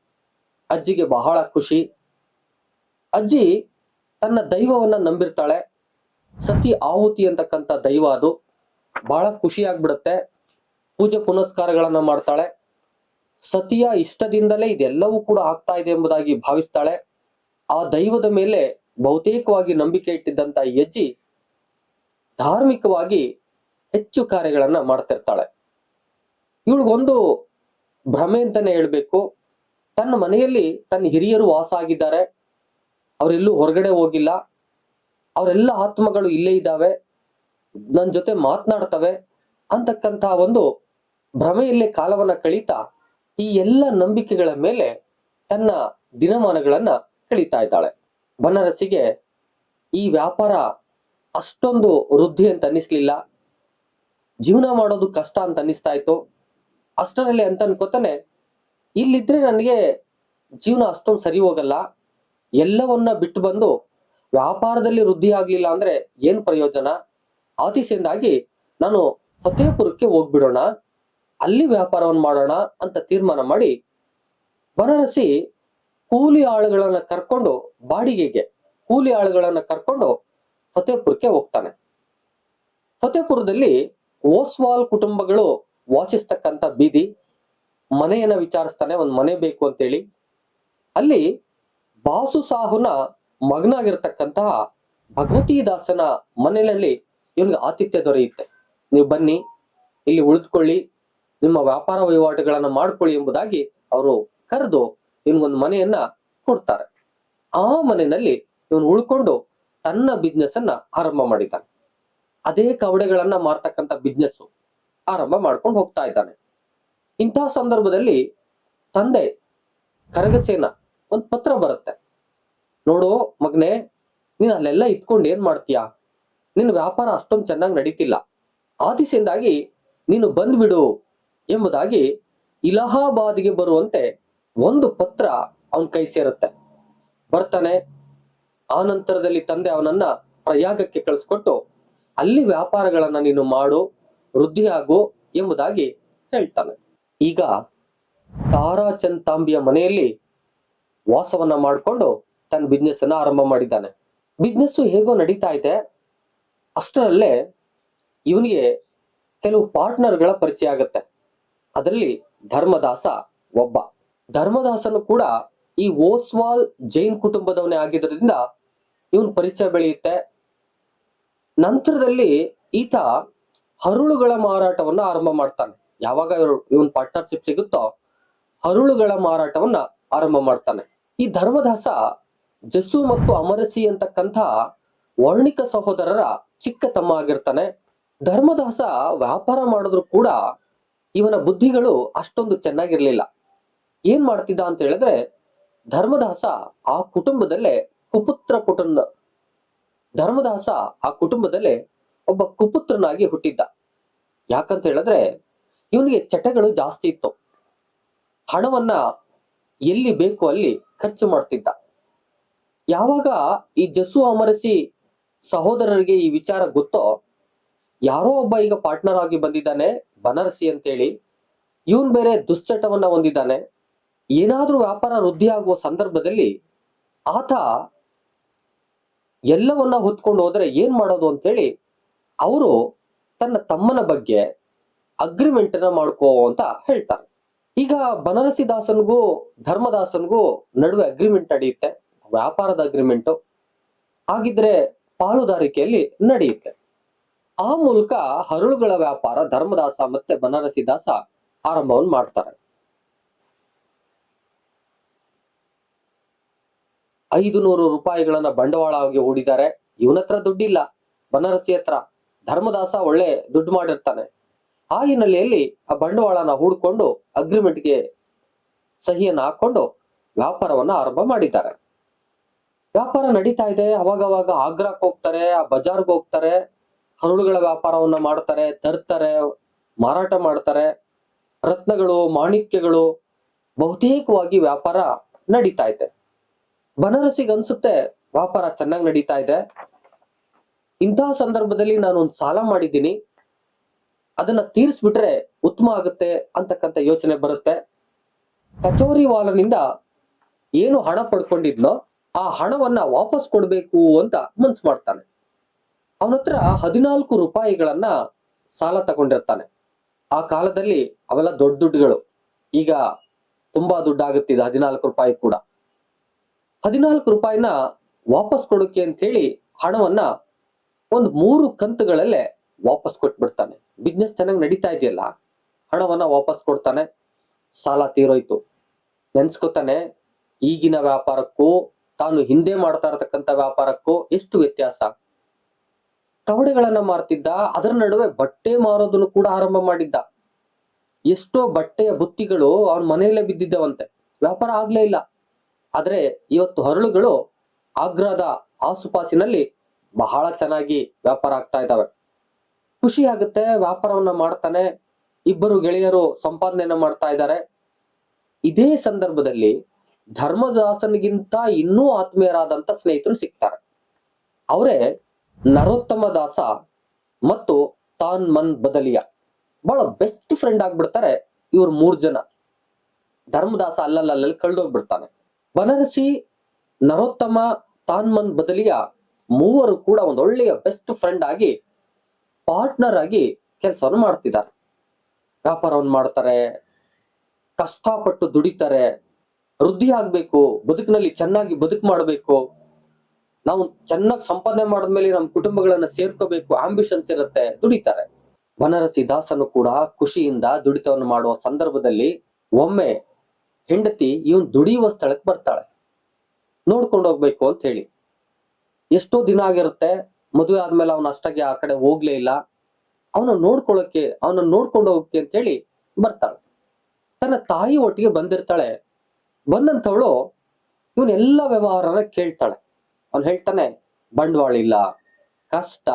ಅಜ್ಜಿಗೆ ಬಹಳ ಖುಷಿ. ಅಜ್ಜಿ ತನ್ನ ದೈವವನ್ನ ನಂಬಿರ್ತಾಳೆ. ಸತಿ ಆಹುತಿ ಅಂತಕ್ಕಂಥ ದೈವ ಅದು. ಬಹಳ ಖುಷಿ ಆಗ್ಬಿಡುತ್ತೆ. ಪೂಜೆ ಪುನಸ್ಕಾರಗಳನ್ನ ಮಾಡ್ತಾಳೆ. ಸತಿಯ ಇಷ್ಟದಿಂದಲೇ ಇದೆಲ್ಲವೂ ಕೂಡ ಆಗ್ತಾ ಇದೆ ಎಂಬುದಾಗಿ ಭಾವಿಸ್ತಾಳೆ. ಆ ದೈವದ ಮೇಲೆ ಬಹುತೇಕವಾಗಿ ನಂಬಿಕೆ ಇಟ್ಟಿದ್ದಂತ ಯಜ್ಜಿ ಧಾರ್ಮಿಕವಾಗಿ ಹೆಚ್ಚು ಕಾರ್ಯಗಳನ್ನ ಮಾಡ್ತಿರ್ತಾಳೆ. ಇವಳಿಗೊಂದು ಭ್ರಮೆ ಅಂತಾನೆ ಹೇಳ್ಬೇಕು. ತನ್ನ ಮನೆಯಲ್ಲಿ ತನ್ನ ಹಿರಿಯರು ವಾಸ ಆಗಿದ್ದಾರೆ ಅವರೆಲ್ಲೂ ಹೊರಗಡೆ ಹೋಗಿಲ್ಲ. ಅವರೆಲ್ಲ ಆತ್ಮಗಳು ಇಲ್ಲೇ ಇದ್ದಾವೆ. ನನ್ನ ಜೊತೆ ಮಾತನಾಡ್ತವೆ ಅಂತಕ್ಕಂತಹ ಒಂದು ಭ್ರಮೆಯಲ್ಲೇ ಕಾಲವನ್ನ ಕಳೀತಾ ಈ ಎಲ್ಲ ನಂಬಿಕೆಗಳ ಮೇಲೆ ತನ್ನ ದಿನಮಾನಗಳನ್ನ ಕಳೀತಾ ಇದ್ದಾಳೆ. ಬನರಸಿಗೆ ಈ ವ್ಯಾಪಾರ ಅಷ್ಟೊಂದು ವೃದ್ಧಿ ಅಂತ ಅನ್ನಿಸ್ಲಿಲ್ಲ. ಜೀವನ ಮಾಡೋದು ಕಷ್ಟ ಅಂತ ಅನ್ನಿಸ್ತಾ ಇತ್ತು. ಅಷ್ಟರಲ್ಲಿ ಅಂತ ಅನ್ಕೋತಾನೆ ಇಲ್ಲಿದ್ರೆ ನನಗೆ ಜೀವನ ಅಷ್ಟೊಂದು ಸರಿ ಹೋಗಲ್ಲ. ಎಲ್ಲವನ್ನ ಬಿಟ್ಟು ಬಂದು ವ್ಯಾಪಾರದಲ್ಲಿ ವೃದ್ಧಿ ಆಗ್ಲಿಲ್ಲ ಅಂದ್ರೆ ಏನ್ ಪ್ರಯೋಜನ? ಆತಿಸಿಂದಾಗಿ ನಾನು ಫತೇಪುರಕ್ಕೆ ಹೋಗ್ಬಿಡೋಣ, ಅಲ್ಲಿ ವ್ಯಾಪಾರವನ್ನು ಮಾಡೋಣ ಅಂತ ತೀರ್ಮಾನ ಮಾಡಿ ಬನರಸಿ ಕೂಲಿ ಆಳುಗಳನ್ನ ಕರ್ಕೊಂಡು ಬಾಡಿಗೆಗೆ, ಕೂಲಿ ಆಳುಗಳನ್ನ ಕರ್ಕೊಂಡು ಫತೇಪುರಕ್ಕೆ ಹೋಗ್ತಾನೆ. ಫತೇಪುರದಲ್ಲಿ ಓಸ್ವಾಲ್ ಕುಟುಂಬಗಳು ವಾಸಿಸ್ತಕ್ಕಂಥ ಬೀದಿ, ಮನೆಯನ್ನ ವಿಚಾರಿಸ್ತಾನೆ, ಒಂದು ಮನೆ ಬೇಕು ಅಂತೇಳಿ. ಅಲ್ಲಿ ಬಾಸು ಸಾಹುನ ಮಗನಾಗಿರ್ತಕ್ಕಂತಹ ಭಗವತಿ ದಾಸನ ಮನೆಯಲ್ಲಿ ಇವನಿಗೆ ಆತಿಥ್ಯ ದೊರೆಯುತ್ತೆ? ನೀವು ಬನ್ನಿ, ಇಲ್ಲಿ ಉಳಿದುಕೊಳ್ಳಿ, ನಿಮ್ಮ ವ್ಯಾಪಾರ ವಹಿವಾಟುಗಳನ್ನ ಮಾಡ್ಕೊಳ್ಳಿ ಎಂಬುದಾಗಿ ಅವರು ಕರೆದು ಇವನಿಗೊಂದು ಮನೆಯನ್ನ ಕೊಡ್ತಾರೆ. ಆ ಮನೆಯಲ್ಲಿ ಇವನು ಉಳ್ಕೊಂಡು ತನ್ನ ಬಿಸ್ನೆಸ್ ಅನ್ನ ಆರಂಭ ಮಾಡಿದ್ದಾನೆ. ಅದೇ ಕವಡೆಗಳನ್ನ ಮಾರ್ತಕ್ಕಂಥ ಬಿಸ್ನೆಸ್ ಆರಂಭ ಮಾಡ್ಕೊಂಡು ಹೋಗ್ತಾ ಇದ್ದಾನೆ. ಇಂತಹ ಸಂದರ್ಭದಲ್ಲಿ ತಂದೆ ಕರಗಸೇನ ಒಂದು ಪತ್ರ ಬರುತ್ತೆ. ನೋಡು ಮಗನೆ, ನೀನ್ ಅಲ್ಲೆಲ್ಲ ಇತ್ಕೊಂಡು ಏನ್ ಮಾಡ್ತೀಯಾ? ನಿನ್ನ ವ್ಯಾಪಾರ ಅಷ್ಟೊಂದು ಚೆನ್ನಾಗಿ ನಡೀತಿಲ್ಲ. ಆ ದಿಸೆಯಿಂದಾಗಿ ನೀನು ಬಂದ್ಬಿಡು ಎಂಬುದಾಗಿ ಇಲಹಾಬಾದ್ಗೆ ಬರುವಂತೆ ಒಂದು ಪತ್ರ ಅವನ ಕೈ ಸೇರುತ್ತೆ. ಬರ್ತಾನೆ. ಆ ನಂತರದಲ್ಲಿ ತಂದೆ ಅವನನ್ನ ಪ್ರಯಾಗಕ್ಕೆ ಕಳಿಸ್ಕೊಟ್ಟು, ಅಲ್ಲಿ ವ್ಯಾಪಾರಗಳನ್ನ ನೀನು ಮಾಡು, ವೃದ್ಧಿ ಆಗು ಎಂಬುದಾಗಿ ಹೇಳ್ತಾನೆ. ಈಗ ತಾರಾಚಂದ್ ತಾಂಬಿಯ ಮನೆಯಲ್ಲಿ ವಾಸವನ್ನ ಮಾಡಿಕೊಂಡು ತನ್ನ ಬಿಸ್ನೆಸ್ ಅನ್ನ ಆರಂಭ ಮಾಡಿದ್ದಾನೆ. ಬಿಸ್ನೆಸ್ ಹೇಗೋ ನಡೀತಾ ಇದೆ. ಅಷ್ಟರಲ್ಲೇ ಇವನಿಗೆ ಕೆಲವು ಪಾರ್ಟ್ನರ್ಗಳ ಪರಿಚಯ ಆಗತ್ತೆ. ಅದರಲ್ಲಿ ಧರ್ಮದಾಸ ಒಬ್ಬ. ಧರ್ಮದಾಸನು ಕೂಡ ಈ ಓಸ್ವಾಲ್ ಜೈನ್ ಕುಟುಂಬದವನೇ ಆಗಿದ್ದರಿಂದ ಇವನ್ ಪರಿಚಯ ಬೆಳೆಯುತ್ತೆ. ನಂತರದಲ್ಲಿ ಈತ ಹರುಳುಗಳ ಮಾರಾಟವನ್ನ ಆರಂಭ ಮಾಡ್ತಾನೆ. ಯಾವಾಗ ಇವನ್ ಪಾರ್ಟ್ನರ್ಶಿಪ್ ಸಿಗುತ್ತೋ ಹರುಳುಗಳ ಮಾರಾಟವನ್ನ ಆರಂಭ ಮಾಡ್ತಾನೆ. ಈ ಧರ್ಮದಾಸ ಜಸು ಮತ್ತು ಅಮರಸಿ ಅಂತಕ್ಕಂಥ ವರ್ಣಿಕ ಸಹೋದರರ ಚಿಕ್ಕ ತಮ್ಮ ಆಗಿರ್ತಾನೆ ಧರ್ಮದಾಸ ವ್ಯಾಪಾರ ಮಾಡಿದ್ರು ಕೂಡ ಇವನ ಬುದ್ಧಿಗಳು ಅಷ್ಟೊಂದು ಚೆನ್ನಾಗಿರ್ಲಿಲ್ಲ. ಏನ್ ಮಾಡ್ತಿದ್ದ ಅಂತ ಹೇಳಿದ್ರೆ, ಧರ್ಮದಾಸ ಆ ಕುಟುಂಬದಲ್ಲೇ ಕುಪುತ್ರ ಕುಟುಂಬ ಧರ್ಮದಾಸ ಆ ಕುಟುಂಬದಲ್ಲೇ ಒಬ್ಬ ಕುಪುತ್ರನಾಗಿ ಹುಟ್ಟಿದ್ದ. ಯಾಕಂತ ಹೇಳಿದ್ರೆ, ಇವನಿಗೆ ಚಟಗಳು ಜಾಸ್ತಿ ಇತ್ತು. ಹಣವನ್ನ ಎಲ್ಲಿ ಬೇಕು ಅಲ್ಲಿ ಖರ್ಚು ಮಾಡ್ತಿದ್ದ. ಯಾವಾಗ ಈ ಜಸು ಅಮರಸಿ ಸಹೋದರರಿಗೆ ಈ ವಿಚಾರ ಗೊತ್ತೋ? ಯಾರೋ ಒಬ್ಬ ಈಗ ಪಾರ್ಟ್ನರ್ ಆಗಿ ಬಂದಿದ್ದಾನೆ, ಬನರಸಿ ಅಂತೇಳಿ. ಇವನ್ ಬೇರೆ ದುಶ್ಚಟವನ್ನ ಹೊಂದಿದ್ದಾನೆ. ಏನಾದ್ರೂ ವ್ಯಾಪಾರ ವೃದ್ಧಿ ಆಗುವ ಸಂದರ್ಭದಲ್ಲಿ ಆತ ಎಲ್ಲವನ್ನ ಹೊತ್ಕೊಂಡು ಹೋದ್ರೆ ಏನ್ ಮಾಡೋದು ಅಂತೇಳಿ ಅವರು ತನ್ನ ತಮ್ಮನ ಬಗ್ಗೆ ಅಗ್ರಿಮೆಂಟ್ ಅನ್ನ ಮಾಡ್ಕೋ ಅಂತ ಹೇಳ್ತಾರೆ. ಈಗ ಬನರಸಿ ದಾಸನ್ಗೂ ಧರ್ಮದಾಸನ್ಗೂ ನಡುವೆ ಅಗ್ರಿಮೆಂಟ್ ನಡೆಯುತ್ತೆ. ವ್ಯಾಪಾರದ ಅಗ್ರಿಮೆಂಟ್ ಹಾಗಿದ್ರೆ ಪಾಲುದಾರಿಕೆಯಲ್ಲಿ ನಡೆಯುತ್ತೆ. ಆ ಮೂಲಕ ಹರಳುಗಳ ವ್ಯಾಪಾರ ಧರ್ಮದಾಸ ಮತ್ತೆ ಬನಾರಸಿ ದಾಸ ಆರಂಭವನ್ನು ಮಾಡ್ತಾರೆ. ಐದು ನೂರು ರೂಪಾಯಿಗಳನ್ನ ಬಂಡವಾಳವಾಗಿ ಹೂಡಿದ್ದಾರೆ. ಇವನ ಹತ್ರ ದುಡ್ಡಿಲ್ಲ. ಬನಾರಸಿ ಹತ್ರ ಧರ್ಮದಾಸ ಒಳ್ಳೆ ದುಡ್ಡು ಮಾಡಿರ್ತಾನೆ. ಆ ಹಿನ್ನೆಲೆಯಲ್ಲಿ ಆ ಬಂಡವಾಳನ ಹೂಡ್ಕೊಂಡು ಅಗ್ರಿಮೆಂಟ್ಗೆ ಸಹಿಯನ್ನು ಹಾಕೊಂಡು ವ್ಯಾಪಾರವನ್ನ ಆರಂಭ ಮಾಡಿದ್ದಾರೆ. ವ್ಯಾಪಾರ ನಡೀತಾ ಇದೆ. ಅವಾಗವಾಗ ಆಗ್ರಾಕ್ ಹೋಗ್ತಾರೆ, ಆ ಬಜಾರ್ಗ್ ಹೋಗ್ತಾರೆ, ಹರಳುಗಳ ವ್ಯಾಪಾರವನ್ನ ಮಾಡ್ತಾರೆ, ತರ್ತಾರೆ, ಮಾರಾಟ ಮಾಡ್ತಾರೆ. ರತ್ನಗಳು, ಮಾಣಿಕ್ಯಗಳು, ಬಹುತೇಕವಾಗಿ ವ್ಯಾಪಾರ ನಡೀತಾ ಇದೆ. ಬನಾರಸಿಗೆ ಅನ್ಸುತ್ತೆ ವ್ಯಾಪಾರ ಚೆನ್ನಾಗಿ ನಡೀತಾ ಇದೆ. ಇಂತಹ ಸಂದರ್ಭದಲ್ಲಿ ನಾನು ಒಂದು ಸಾಲ ಮಾಡಿದ್ದೀನಿ. ಅದನ್ನ ತೀರಿಸ್ಬಿಟ್ರೆ ಉತ್ತಮ ಆಗುತ್ತೆ ಅಂತಕ್ಕಂಥ ಯೋಚನೆ ಬರುತ್ತೆ. ಕಚೋರಿ ವಾಲನಿಂದ ಏನು ಹಣ ಪಡ್ಕೊಂಡಿದ್ನೋ ಆ ಹಣವನ್ನ ವಾಪಸ್ ಕೊಡ್ಬೇಕು ಅಂತ ಮನ್ಸ್ ಮಾಡ್ತಾನೆ. ಅವನ ಹತ್ರ ಹದಿನಾಲ್ಕು ರೂಪಾಯಿಗಳನ್ನ ಸಾಲ ತಗೊಂಡಿರ್ತಾನೆ. ಆ ಕಾಲದಲ್ಲಿ ಅವೆಲ್ಲ ದೊಡ್ಡ ದುಡ್ಡುಗಳು. ಈಗ ತುಂಬಾ ದುಡ್ಡಾಗುತ್ತಿದೆ ಹದಿನಾಲ್ಕು ರೂಪಾಯಿ ಕೂಡ. ಹದಿನಾಲ್ಕು ರೂಪಾಯಿನ ವಾಪಸ್ ಕೊಡೋಕೆ ಅಂತ ಹೇಳಿ ಹಣವನ್ನ ಒಂದು ಮೂರು ಕಂತುಗಳಲ್ಲೇ ವಾಪಸ್ ಕೊಟ್ಬಿಡ್ತಾನೆ. ಬಿಸ್ನೆಸ್ ಚೆನ್ನಾಗಿ ನಡೀತಾ ಇದೆಯಲ್ಲ, ಹಣವನ್ನ ವಾಪಸ್ ಕೊಡ್ತಾನೆ, ಸಾಲ ತೀರೋಯ್ತು. ನೆನ್ಸ್ಕೊತಾನೆ, ಈಗಿನ ವ್ಯಾಪಾರಕ್ಕೂ ತಾನು ಹಿಂದೆ ಮಾಡ್ತಾ ಇರತಕ್ಕಂತ ವ್ಯಾಪಾರಕ್ಕೂ ಎಷ್ಟು ವ್ಯತ್ಯಾಸ? ತವಡೆಗಳನ್ನ ಮಾರ್ತಿದ್ದ, ಅದರ ನಡುವೆ ಬಟ್ಟೆ ಮಾರೋದನ್ನು ಕೂಡ ಆರಂಭ ಮಾಡಿದ್ದ. ಎಷ್ಟೋ ಬಟ್ಟೆಯ ಬುತ್ತಿಗಳು ಅವನ ಮನೆಯಲ್ಲೇ ಬಿದ್ದಿದ್ದವಂತೆ. ವ್ಯಾಪಾರ ಆಗ್ಲೇ ಇಲ್ಲ. ಆದ್ರೆ ಇವತ್ತು ಹರಳುಗಳು ಆಗ್ರಾದ ಆಸುಪಾಸಿನಲ್ಲಿ ಬಹಳ ಚೆನ್ನಾಗಿ ವ್ಯಾಪಾರ ಆಗ್ತಾ ಇದ್ದಾವೆ. ಖುಷಿ ಆಗುತ್ತೆ ವ್ಯಾಪಾರವನ್ನ ಮಾಡ್ತಾನೆ. ಇಬ್ಬರು ಗೆಳೆಯರು ಸಂಪಾದನೆಯನ್ನ ಮಾಡ್ತಾ ಇದ್ದಾರೆ. ಇದೇ ಸಂದರ್ಭದಲ್ಲಿ ಧರ್ಮದಾಸನಿಗಿಂತ ಇನ್ನೂ ಆತ್ಮೀಯರಾದಂತ ಸ್ನೇಹಿತರು ಸಿಗ್ತಾರೆ. ಅವರೇ ನರೋತ್ತಮ ದಾಸ ಮತ್ತು ತಾನ್ ಮನ್ ಬದಲಿಯ ಬಹಳ ಬೆಸ್ಟ್ ಫ್ರೆಂಡ್ ಆಗ್ಬಿಡ್ತಾರೆ ಇವ್ರು ಮೂರ್ ಜನ. ಧರ್ಮದಾಸ ಅಲ್ಲಲ್ಲಲ್ಲಿ ಕಳ್ದೋಗ್ಬಿಡ್ತಾನೆ. ಬನರಸಿ, ನರೋತ್ತಮ ತಾನ್ಮನ್ ಬದಲಿಯ ಮೂವರು ಕೂಡ ಒಂದು ಒಳ್ಳೆಯ ಬೆಸ್ಟ್ ಫ್ರೆಂಡ್ ಆಗಿ ಪಾರ್ಟ್ನರ್ ಆಗಿ ಕೆಲಸವನ್ನು ಮಾಡ್ತಿದ್ದಾರೆ. ವ್ಯಾಪಾರವನ್ನು ಮಾಡ್ತಾರೆ, ಕಷ್ಟಪಟ್ಟು ದುಡಿತಾರೆ ವೃದ್ಧಿ ಆಗ್ಬೇಕು, ಬದುಕಿನಲ್ಲಿ ಚೆನ್ನಾಗಿ ಬದುಕು ಮಾಡಬೇಕು. ನಾವು ಚೆನ್ನಾಗಿ ಸಂಪಾದನೆ ಮಾಡಿದ್ಮೇಲೆ ನಮ್ಮ ಕುಟುಂಬಗಳನ್ನ ಸೇರ್ಕೋಬೇಕು ಆಂಬಿಷನ್ಸ್ ಇರುತ್ತೆ ದುಡಿತಾರೆ. ಬನರಸಿ ದಾಸನು ಕೂಡ ಖುಷಿಯಿಂದ ದುಡಿತವನ್ನು ಮಾಡುವ ಸಂದರ್ಭದಲ್ಲಿ ಒಮ್ಮೆ ಹೆಂಡತಿ ಇವನ್ ದುಡಿಯುವ ಸ್ಥಳಕ್ಕೆ ಬರ್ತಾಳೆ. ನೋಡ್ಕೊಂಡು ಹೋಗ್ಬೇಕು ಅಂತ ಹೇಳಿ. ಎಷ್ಟೋ ದಿನ ಆಗಿರುತ್ತೆ, ಮದುವೆ ಆದ್ಮೇಲೆ ಅವನ ಅಷ್ಟಾಗಿ ಆ ಕಡೆ ಹೋಗ್ಲೇ ಇಲ್ಲ. ಅವನ ನೋಡ್ಕೊಳ್ಳೋಕೆ, ಅವನ ನೋಡ್ಕೊಂಡು ಹೋಗಕ್ಕೆ ಅಂತ ಹೇಳಿ ಬರ್ತಾಳೆ. ತನ್ನ ತಾಯಿ ಒಟ್ಟಿಗೆ ಬಂದಿರ್ತಾಳೆ. ಬಂದಂತವಳು ಇವನ್ನೆಲ್ಲ ವ್ಯವಹಾರನ ಕೇಳ್ತಾಳೆ. ಅವ್ನು ಹೇಳ್ತಾನೆ, ಬಂಡವಾಳ ಇಲ್ಲ, ಕಷ್ಟ,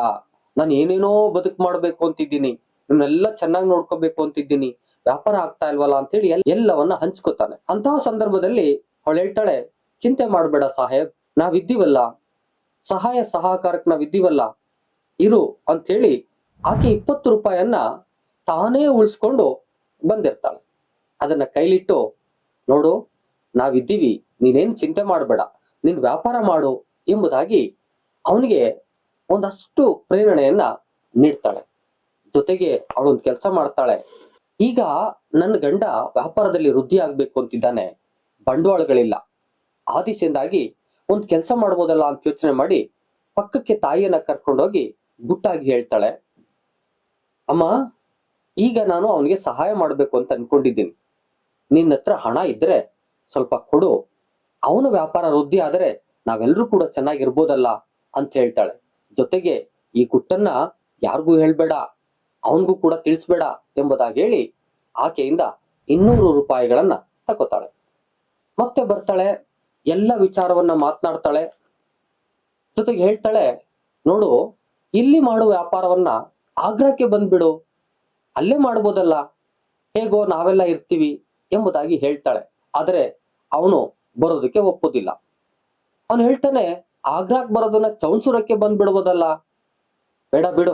ನಾನು ಏನೇನೋ ಬದುಕು ಮಾಡ್ಬೇಕು ಅಂತಿದ್ದೀನಿ, ಇವನ್ನೆಲ್ಲ ಚೆನ್ನಾಗಿ ನೋಡ್ಕೋಬೇಕು ಅಂತಿದ್ದೀನಿ, ವ್ಯಾಪಾರ ಆಗ್ತಾ ಇಲ್ವಲ್ಲ ಅಂತೇಳಿ ಎಲ್- ಎಲ್ಲವನ್ನ ಹಂಚ್ಕೋತಾನೆ. ಅಂತಹ ಸಂದರ್ಭದಲ್ಲಿ ಅವಳು ಹೇಳ್ತಾಳೆ, ಚಿಂತೆ ಮಾಡಬೇಡ ಸಾಹೇಬ್, ನಾವಿದ್ದೀವಲ್ಲ, ಸಹಾಯ ಸಹಕಾರಕ್ಕೆ ನಾವಿದ್ದೀವಲ್ಲ, ಇರು ಅಂತ ಆಕೆ ಇಪ್ಪತ್ತು ರೂಪಾಯನ್ನ ತಾನೇ ಉಳಿಸ್ಕೊಂಡು ಬಂದಿರ್ತಾಳೆ. ಅದನ್ನ ಕೈಲಿಟ್ಟು, ನೋಡು ನಾವಿದ್ದೀವಿ, ನೀನೇನ್ ಚಿಂತೆ ಮಾಡಬೇಡ, ನೀನ್ ವ್ಯಾಪಾರ ಮಾಡು ಎಂಬುದಾಗಿ ಅವನಿಗೆ ಒಂದಷ್ಟು ಪ್ರೇರಣೆಯನ್ನ ನೀಡ್ತಾಳೆ. ಜೊತೆಗೆ ಅವಳೊಂದು ಕೆಲಸ ಮಾಡ್ತಾಳೆ. ಈಗ ನನ್ನ ಗಂಡ ವ್ಯಾಪಾರದಲ್ಲಿ ವೃದ್ಧಿ ಆಗ್ಬೇಕು ಅಂತಿದ್ದಾನೆ. ಬಂಡವಾಳಗಳಿಲ್ಲ. ಆ ದಿಸೆಯಿಂದಾಗಿ ಒಂದ್ ಕೆಲಸ ಮಾಡ್ಬೋದಲ್ಲ ಅಂತ ಯೋಚನೆ ಮಾಡಿ ಪಕ್ಕಕ್ಕೆ ತಾಯಿಯನ್ನ ಕರ್ಕೊಂಡೋಗಿ ಗುಟ್ಟಾಗಿ ಹೇಳ್ತಾಳೆ. ಅಮ್ಮ, ಈಗ ನಾನು ಅವನಿಗೆ ಸಹಾಯ ಮಾಡ್ಬೇಕು ಅಂತ ಅನ್ಕೊಂಡಿದ್ದೀನಿ. ನಿನ್ನ ಹತ್ರ ಹಣ ಇದ್ರೆ ಸ್ವಲ್ಪ ಕೊಡು. ಅವನ ವ್ಯಾಪಾರ ವೃದ್ಧಿ ಆದರೆ ನಾವೆಲ್ಲರೂ ಕೂಡ ಚೆನ್ನಾಗಿರ್ಬೋದಲ್ಲ ಅಂತ ಹೇಳ್ತಾಳೆ. ಜೊತೆಗೆ ಈ ಗುಟ್ಟನ್ನ ಯಾರಿಗೂ ಹೇಳ್ಬೇಡ, ಅವನಿಗೂ ಕೂಡ ತಿಳಿಸ್ಬೇಡ ಎಂಬುದಾಗಿ ಹೇಳಿ ಆಕೆಯಿಂದ ಇನ್ನೂರು ರೂಪಾಯಿಗಳನ್ನ ತಗೋತಾಳೆ ಮತ್ತೆ ಬರ್ತಾಳೆ, ಎಲ್ಲ ವಿಚಾರವನ್ನ ಮಾತನಾಡ್ತಾಳೆ. ಜೊತೆಗೆ ಹೇಳ್ತಾಳೆ, ನೋಡು, ಇಲ್ಲಿ ಮಾಡುವ ವ್ಯಾಪಾರವನ್ನ ಆಗ್ರಹಕ್ಕೆ ಬಂದ್ಬಿಡು. ಅಲ್ಲೇ ಮಾಡ್ಬೋದಲ್ಲ, ಹೇಗೋ ನಾವೆಲ್ಲ ಇರ್ತೀವಿ ಎಂಬುದಾಗಿ ಹೇಳ್ತಾಳೆ. ಆದರೆ ಅವನು ಬರೋದಕ್ಕೆ ಒಪ್ಪೋದಿಲ್ಲ. ಅವನು ಹೇಳ್ತಾನೆ, ಆಗ್ರಾಕ್ ಬರೋದನ್ನ ಚೌನ್ಸುರಕ್ಕೆ ಬಂದ್ಬಿಡ್ಬೋದಲ್ಲ? ಬೇಡ ಬಿಡು,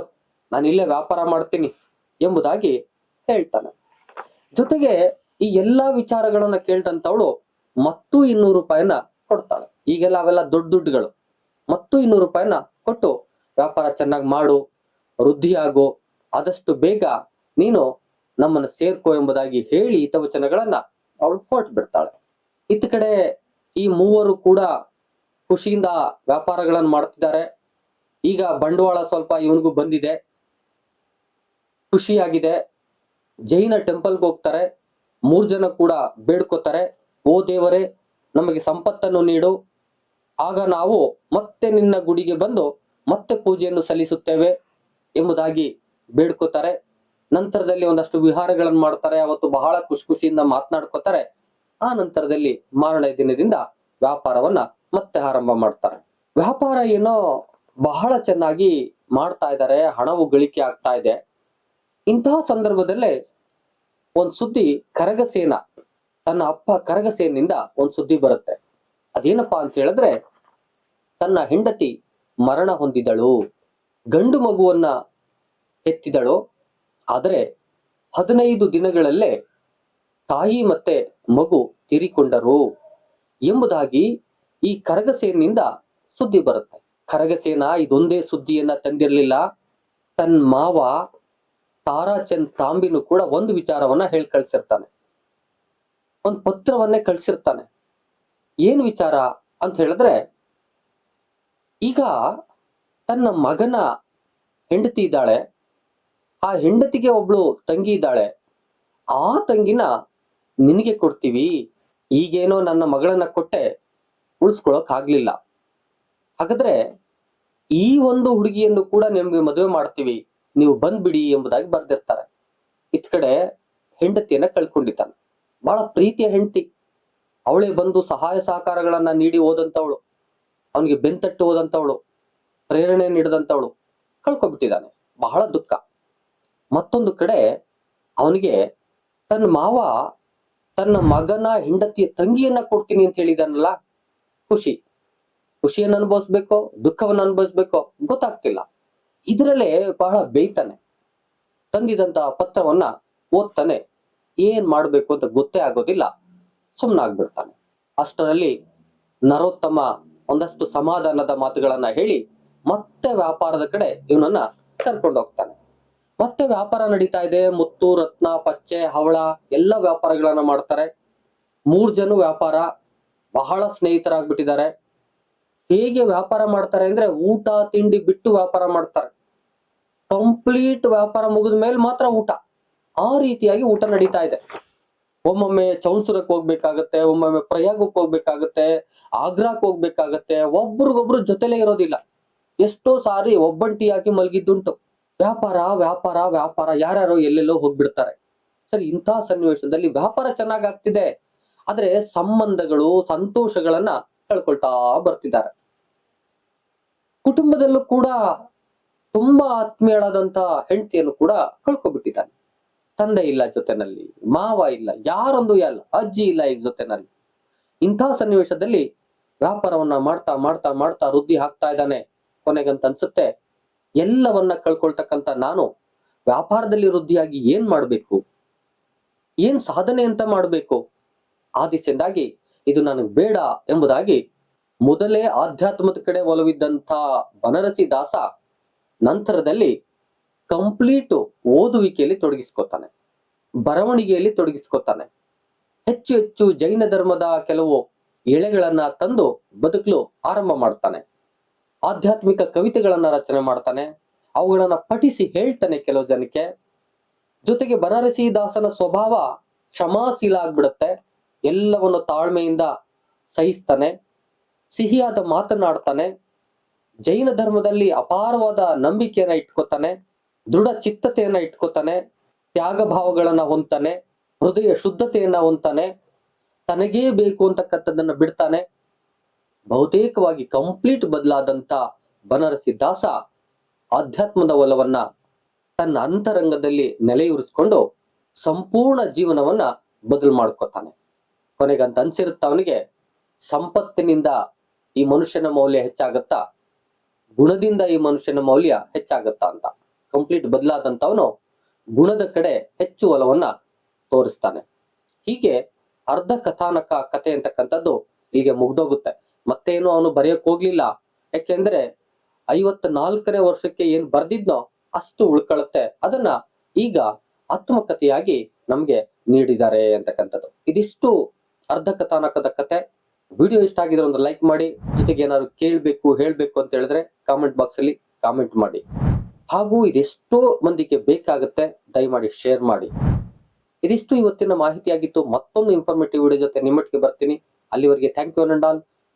ನಾನು ಇಲ್ಲೇ ವ್ಯಾಪಾರ ಮಾಡ್ತೀನಿ, ಎಂಬುದಾಗಿ ಹೇಳ್ತಾನೆ. ಜೊತೆಗೆ ಈ ಎಲ್ಲಾ ವಿಚಾರಗಳನ್ನ ಕೇಳ್ದಂತವಳು ಮತ್ತು ಇನ್ನೂರು ರೂಪಾಯಿನ ಕೊಡ್ತಾಳೆ. ಈಗೆಲ್ಲ ಅವೆಲ್ಲ ದೊಡ್ಡ ದುಡ್ಡುಗಳು. ಮತ್ತು ಇನ್ನೂರು ರೂಪಾಯಿನ ಕೊಟ್ಟು ವ್ಯಾಪಾರ ಚೆನ್ನಾಗಿ ಮಾಡು ವೃದ್ಧಿ ಆದಷ್ಟು ಬೇಗ ನೀನು ನಮ್ಮನ್ನ ಸೇರ್ಕೋ ಎಂಬುದಾಗಿ ಹೇಳಿ ಹಿತವಚನಗಳನ್ನ ಅವಳು ಹೊರಟು ಬಿಡ್ತಾಳೆ ಇತ್ತ ಕಡೆ ಈ ಮೂವರು ಕೂಡ ಖುಷಿಯಿಂದ ವ್ಯಾಪಾರಗಳನ್ನು ಮಾಡ್ತಿದ್ದಾರೆ ಈಗ ಬಂಡವಾಳ ಸ್ವಲ್ಪ ಇವನಿಗೂ ಬಂದಿದೆ. ಖುಷಿಯಾಗಿದೆ. ಜೈನ ಟೆಂಪಲ್ಗೆ ಹೋಗ್ತಾರೆ. ಮೂರ್ ಜನ ಕೂಡ ಬೇಡ್ಕೋತಾರೆ. ಓ ದೇವರೇ, ನಮಗೆ ಸಂಪತ್ತನ್ನು ನೀಡು. ಆಗ ನಾವು ಮತ್ತೆ ನಿನ್ನ ಗುಡಿಗೆ ಬಂದು ಮತ್ತೆ ಪೂಜೆಯನ್ನು ಸಲ್ಲಿಸುತ್ತೇವೆ ಎಂಬುದಾಗಿ ಬೇಡ್ಕೋತಾರೆ. ನಂತರದಲ್ಲಿ ಒಂದಷ್ಟು ವಿಹಾರಗಳನ್ನು ಮಾಡ್ತಾರೆ. ಅವತ್ತು ಬಹಳ ಖುಷಿ ಖುಷಿಯಿಂದ ಮಾತನಾಡ್ಕೋತಾರೆ. ಆ ನಂತರದಲ್ಲಿ ಮಾರನೇ ದಿನದಿಂದ ವ್ಯಾಪಾರವನ್ನ ಮತ್ತೆ ಆರಂಭ ಮಾಡ್ತಾರೆ. ವ್ಯಾಪಾರ ಏನೋ ಬಹಳ ಚೆನ್ನಾಗಿ ಮಾಡ್ತಾ ಇದ್ದಾರೆ ಹಣವು ಗಳಿಕೆ ಆಗ್ತಾ ಇದೆ. ಇಂತಹ ಸಂದರ್ಭದಲ್ಲೇ ಒಂದ್ ಸುದ್ದಿ ಕರಗಸೇನ, ತನ್ನ ಅಪ್ಪ ಕರಗಸೇನಿಂದ ಒಂದ್ ಸುದ್ದಿ ಬರುತ್ತೆ. ಅದೇನಪ್ಪಾ ಅಂತ ಹೇಳಿದ್ರೆ, ತನ್ನ ಹೆಂಡತಿ ಮರಣ ಹೊಂದಿದಳು, ಗಂಡು ಮಗುವನ್ನ ಎತ್ತಿದಳು ಆದರೆ ಹದಿನೈದು ದಿನಗಳಲ್ಲೇ ತಾಯಿ ಮತ್ತೆ ಮಗು ತೀರಿಕೊಂಡರು ಎಂಬುದಾಗಿ ಈ ಕರಗಸೇನಿಂದ ಸುದ್ದಿ ಬರುತ್ತೆ. ಕರಗಸೇನ ಇದೊಂದೇ ಸುದ್ದಿಯನ್ನ ತಂದಿರಲಿಲ್ಲ. ತನ್ನ ಮಾವ ತಾರಾಚಂದ್ ತಾಂಬಿನೂ ಕೂಡ ಒಂದು ವಿಚಾರವನ್ನ ಹೇಳಿ ಕಳ್ಸಿರ್ತಾನೆ. ಒಂದು ಪತ್ರವನ್ನೇ ಕಳ್ಸಿರ್ತಾನೆ. ಏನ್ ವಿಚಾರ ಅಂತ ಹೇಳಿದ್ರೆ, ಈಗ ತನ್ನ ಮಗನ ಹೆಂಡತಿ ಇದ್ದಾಳೆ. ಆ ಹೆಂಡತಿಗೆ ಒಬ್ಳು ತಂಗಿ ಇದ್ದಾಳೆ. ಆ ತಂಗಿನ ನಿನಗೆ ಕೊಡ್ತೀವಿ, ಈಗೇನೋ ನನ್ನ ಮಗಳನ್ನ ಕೊಟ್ಟೆ, ಉಳಿಸ್ಕೊಳಕ್ ಆಗ್ಲಿಲ್ಲ. ಹಾಗಾದ್ರೆ ಈ ಒಂದು ಹುಡುಗಿಯನ್ನು ಕೂಡ ನಿಮ್ಗೆ ಮದುವೆ ಮಾಡ್ತೀವಿ, ನೀವು ಬಂದ್ಬಿಡಿ ಎಂಬುದಾಗಿ ಬರ್ದಿರ್ತಾರೆ. ಇತ್ ಕಡೆ ಹೆಂಡತಿಯನ್ನ ಕಳ್ಕೊಂಡಿದ್ದಾನೆ. ಬಹಳ ಪ್ರೀತಿಯ ಹೆಂಡತಿ. ಅವಳೇ ಬಂದು ಸಹಾಯ ಸಹಕಾರಗಳನ್ನ ನೀಡಿ ಹೋದಂತವಳು, ಅವನಿಗೆ ಬೆಂತಟ್ಟು ಹೋದಂತವಳು ಪ್ರೇರಣೆ ನೀಡಿದಂತವಳು ಕಳ್ಕೊಬಿಟ್ಟಿದ್ದಾನೆ ಬಹಳ ದುಃಖ. ಮತ್ತೊಂದು ಕಡೆ ಅವನಿಗೆ ತನ್ನ ಮಾವ ತನ್ನ ಮಗನ ಹೆಂಡತಿಯ ತಂಗಿಯನ್ನ ಕೊಡ್ತೀನಿ ಅಂತ ಹೇಳಿದಾನಲ್ಲ, ಖುಷಿ. ಖುಷಿಯನ್ನು ಅನುಭವಿಸ್ಬೇಕೋ, ದುಃಖವನ್ನು ಅನುಭವಿಸ್ಬೇಕೋ, ಗೊತ್ತಾಗ್ತಿಲ್ಲ. ಇದರಲ್ಲೇ ಬಹಳ ಬೇಯ್ತಾನೆ. ತಂದಿದಂತ ಪತ್ರವನ್ನ ಓದ್ತಾನೆ. ಏನ್ ಮಾಡ್ಬೇಕು ಅಂತ ಗೊತ್ತೇ ಆಗೋದಿಲ್ಲ. ಸುಮ್ಮನಾಗ್ಬಿಡ್ತಾನೆ ಅಷ್ಟರಲ್ಲಿ ನರೋತ್ತಮ ಒಂದಷ್ಟು ಸಮಾಧಾನದ ಮಾತುಗಳನ್ನ ಹೇಳಿ ಮತ್ತೆ ವ್ಯಾಪಾರದ ಕಡೆ ಇವನನ್ನ ಕರ್ಕೊಂಡು ಹೋಗ್ತಾನೆ ಮತ್ತೆ ವ್ಯಾಪಾರ ನಡೀತಾ ಇದೆ. ಮುತ್ತು, ರತ್ನ, ಪಚ್ಚೆ, ಹವಳ ಎಲ್ಲ ವ್ಯಾಪಾರಗಳನ್ನ ಮಾಡ್ತಾರೆ. ಮೂರ್ ಜನ ವ್ಯಾಪಾರ ಬಹಳ ಸ್ನೇಹಿತರಾಗ್ಬಿಟ್ಟಿದ್ದಾರೆ. ಹೇಗೆ ವ್ಯಾಪಾರ ಮಾಡ್ತಾರೆ ಅಂದ್ರೆ ಊಟ, ತಿಂಡಿ ಬಿಟ್ಟು ವ್ಯಾಪಾರ ಮಾಡ್ತಾರೆ. ಕಂಪ್ಲೀಟ್ ವ್ಯಾಪಾರ ಮುಗಿದ ಮೇಲೆ ಮಾತ್ರ ಊಟ. ಆ ರೀತಿಯಾಗಿ ಊಟ ನಡೀತಾ ಇದೆ. ಒಮ್ಮೊಮ್ಮೆ ಚೌನ್ಸುರಕ್ಕೆ ಹೋಗ್ಬೇಕಾಗತ್ತೆ, ಒಮ್ಮೊಮ್ಮೆ ಪ್ರಯಾಗಕ್ಕೆ ಹೋಗ್ಬೇಕಾಗತ್ತೆ ಆಗ್ರಾಕ್ ಹೋಗ್ಬೇಕಾಗತ್ತೆ. ಒಬ್ರಿಗೊಬ್ರು ಜೊತೆಲೇ ಇರೋದಿಲ್ಲ. ಎಷ್ಟೋ ಸಾರಿ ಒಬ್ಬಂಟಿಯಾಗಿ ಮಲಗಿದ್ದುಂಟು. ವ್ಯಾಪಾರ ವ್ಯಾಪಾರ ವ್ಯಾಪಾರ ಯಾರ್ಯಾರೋ ಎಲ್ಲೆಲ್ಲೋ ಹೋಗ್ಬಿಡ್ತಾರೆ. ಸರಿ ಇಂತಹ ಸನ್ನಿವೇಶದಲ್ಲಿ ವ್ಯಾಪಾರ ಚೆನ್ನಾಗ್ ಆಗ್ತಿದೆ. ಆದ್ರೆ ಸಂಬಂಧಗಳು, ಸಂತೋಷಗಳನ್ನ ಕಳ್ಕೊಳ್ತಾ ಬರ್ತಿದ್ದಾರೆ. ಕುಟುಂಬದಲ್ಲೂ ಕೂಡ ತುಂಬಾ ಆತ್ಮೀಯಳಾದಂತ ಹೆಂಡತಿಯನ್ನು ಕೂಡ ಕಳ್ಕೊಬಿಟ್ಟಿದ್ದಾನೆ. ತಂದೆ ಇಲ್ಲ ಜೊತೆನಲ್ಲಿ, ಮಾವ ಇಲ್ಲ, ಯಾರೊಂದು ಇಲ್ಲ, ಅಜ್ಜಿ ಇಲ್ಲ ಈಗ ಜೊತೆನಲ್ಲಿ. ಇಂಥ ಸನ್ನಿವೇಶದಲ್ಲಿ ವ್ಯಾಪಾರವನ್ನ ಮಾಡ್ತಾ ಮಾಡ್ತಾ ಮಾಡ್ತಾ ವೃದ್ಧಿ ಹಾಕ್ತಾ ಇದ್ದಾನೆ. ಕೊನೆಗಂತ ಅನ್ಸುತ್ತೆ ಎಲ್ಲವನ್ನ ಕಳ್ಕೊಳ್ತಕ್ಕಂಥ ನಾನು ವ್ಯಾಪಾರದಲ್ಲಿ ವೃದ್ಧಿಯಾಗಿ ಏನ್ ಮಾಡಬೇಕು? ಏನ್ ಸಾಧನೆ ಅಂತ ಮಾಡಬೇಕು? ಆ ದಿಸೆಯಿಂದಾಗಿ ಇದು ನನಗೆ ಬೇಡ ಎಂಬುದಾಗಿ ಮೊದಲೇ ಆಧ್ಯಾತ್ಮದ ಕಡೆ ಒಲವಿದ್ದಂಥ ಬನರಸಿ ದಾಸ ನಂತರದಲ್ಲಿ ಕಂಪ್ಲೀಟ್ ಓದುವಿಕೆಯಲ್ಲಿ ತೊಡಗಿಸ್ಕೊತಾನೆ. ಬರವಣಿಗೆಯಲ್ಲಿ ತೊಡಗಿಸ್ಕೊತಾನೆ. ಹೆಚ್ಚು ಹೆಚ್ಚು ಜೈನ ಧರ್ಮದ ಕೆಲವು ಎಳೆಗಳನ್ನ ತಂದು ಬದುಕಲು ಆರಂಭ ಮಾಡ್ತಾನೆ. ಆಧ್ಯಾತ್ಮಿಕ ಕವಿತೆಗಳನ್ನ ರಚನೆ ಮಾಡ್ತಾನೆ. ಅವುಗಳನ್ನ ಪಠಿಸಿ ಹೇಳ್ತಾನೆ ಕೆಲವು ಜನಕ್ಕೆ. ಜೊತೆಗೆ ಬನಾರಸಿ ದಾಸನ ಸ್ವಭಾವ ಕ್ಷಮಾಶೀಲ ಆಗ್ಬಿಡುತ್ತೆ. ಎಲ್ಲವನ್ನು ತಾಳ್ಮೆಯಿಂದ ಸಹಿಸ್ತಾನೆ. ಸಿಹಿಯಾದ ಮಾತನಾಡ್ತಾನೆ. ಜೈನ ಧರ್ಮದಲ್ಲಿ ಅಪಾರವಾದ ನಂಬಿಕೆಯನ್ನ ಇಟ್ಕೋತಾನೆ. ದೃಢ ಚಿತ್ತತೆಯನ್ನ ಇಟ್ಕೋತಾನೆ. ತ್ಯಾಗ ಭಾವಗಳನ್ನ ಹೊಂತಾನೆ ಹೃದಯ ಶುದ್ಧತೆಯನ್ನ ಹೊಂತಾನೆ ತನಗೇ ಬೇಕು ಅಂತಕ್ಕಂಥದ್ದನ್ನ ಬಿಡ್ತಾನೆ. ಬಹುತೇಕವಾಗಿ ಕಂಪ್ಲೀಟ್ ಬದಲಾದಂತ ಬನರಸಿ ದಾಸ ಆಧ್ಯಾತ್ಮದ ಒಲವನ್ನ ತನ್ನ ಅಂತರಂಗದಲ್ಲಿ ನೆಲೆಯೂರಿಸಿಕೊಂಡು ಸಂಪೂರ್ಣ ಜೀವನವನ್ನ ಬದಲು ಮಾಡ್ಕೋತಾನೆ. ಕೊನೆಗಂತ ಅನ್ಸಿರುತ್ತ ಅವನಿಗೆ ಸಂಪತ್ತಿನಿಂದ ಈ ಮನುಷ್ಯನ ಮೌಲ್ಯ ಹೆಚ್ಚಾಗತ್ತಾ ಗುಣದಿಂದ ಈ ಮನುಷ್ಯನ ಮೌಲ್ಯ ಹೆಚ್ಚಾಗತ್ತಾ ಅಂತ. ಕಂಪ್ಲೀಟ್ ಬದಲಾದಂತವನು ಗುಣದ ಕಡೆ ಹೆಚ್ಚು ಒಲವನ್ನ ತೋರಿಸ್ತಾನೆ. ಹೀಗೆ ಅರ್ಧ ಕಥಾನಕ ಕಥೆ ಅಂತಕ್ಕಂಥದ್ದು ಹೀಗೆ ಮುಗ್ದೋಗುತ್ತೆ. ಮತ್ತೇನು ಅವನು ಬರೆಯಕ್ ಹೋಗ್ಲಿಲ್ಲ. ಯಾಕೆಂದ್ರೆ ಐವತ್ ನಾಲ್ಕನೇ ವರ್ಷಕ್ಕೆ ಏನ್ ಬರ್ದಿದ್ನೋ ಅಷ್ಟು ಉಳ್ಕೊಳ್ಳುತ್ತೆ ಅದನ್ನ ಈಗ ಆತ್ಮಕಥೆಯಾಗಿ ನಮ್ಗೆ ನೀಡಿದ್ದಾರೆ ಅಂತಕ್ಕಂಥದ್ದು. ಇದಿಷ್ಟು ಅರ್ಧ ಕಥಾನಕದ ಕತೆ. ವಿಡಿಯೋ ಇಷ್ಟ ಆಗಿದ್ರೆ ಒಂದು ಲೈಕ್ ಮಾಡಿ, ಜೊತೆಗೆ ಏನಾದ್ರು ಕೇಳ್ಬೇಕು, ಹೇಳ್ಬೇಕು ಅಂತ ಹೇಳಿದ್ರೆ ಕಾಮೆಂಟ್ ಬಾಕ್ಸ್ ಅಲ್ಲಿ ಕಾಮೆಂಟ್ ಮಾಡಿ. ಹಾಗೂ ಇದೆಷ್ಟೋ ಮಂದಿಗೆ ಬೇಕಾಗುತ್ತೆ, ದಯಮಾಡಿ ಶೇರ್ ಮಾಡಿ. ಇದಿಷ್ಟು ಇವತ್ತಿನ ಮಾಹಿತಿಯಾಗಿತ್ತು. ಮತ್ತೊಂದು ಇನ್ಫಾರ್ಮೇಟಿವ್ ವಿಡಿಯೋ ಜೊತೆ ನಿಮ್ಮೊಟ್ಟಿಗೆ ಬರ್ತೀನಿ. ಅಲ್ಲಿವರೆಗೆ ಥ್ಯಾಂಕ್ ಯು ನಂಡಾಲ್